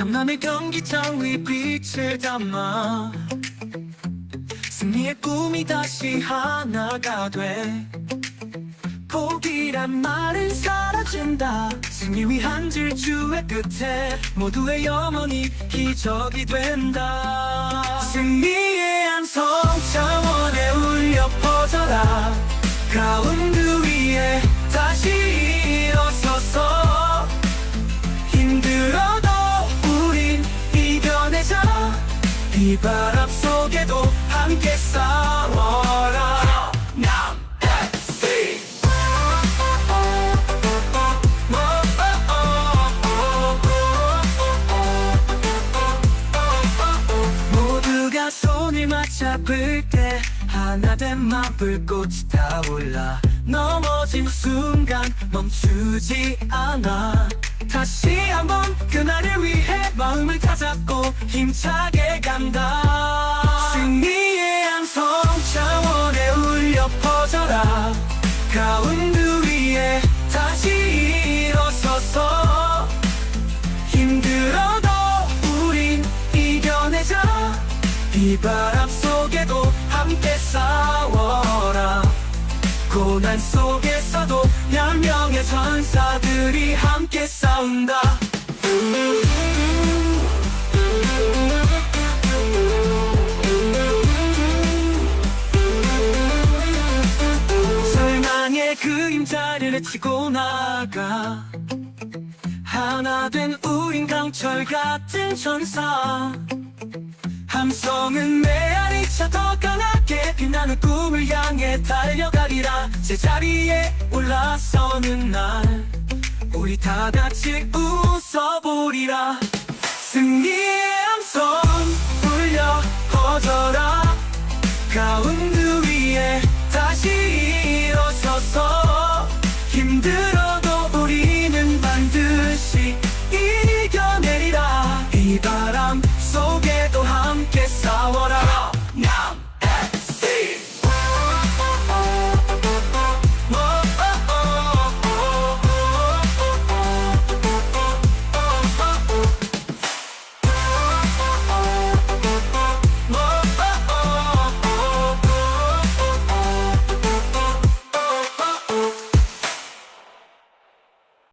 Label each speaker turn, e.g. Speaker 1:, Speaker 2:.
Speaker 1: 탐남의 경기장 위 빛을 담아 승리의 꿈이 다시 하나가 돼. 포기란 말은 사라진다. 승리 위한 질주의 끝에 모두의 영혼이 기적이 된다. 승리의 함성 차원에 울려 퍼져라. 그라운드 위에 다시 비바람 속에도 함께 싸워라. 모두가 손을 맞잡을 때 하나 된 마불꽃이 타올라. 넘어진 순간 멈추지 않아. 다시 힘차게 간다. 승리의 함성 차원에 울려 퍼져라. 가운데 위에 다시 일어서서 힘들어도 우린 이겨내자. 비바람 속에도 함께 싸워라. 고난 속에서도 열명의 전사들이 함께 싸운다. 절 그림자를 치고 나가. 하나 된 우린 강철 같은 전사. 함성은 메아리 쳐 더 강하게 빛나는 꿈을 향해 달려가리라. 제자리에 올라서는 날. 우리 다 같이 웃어보리라 so gay.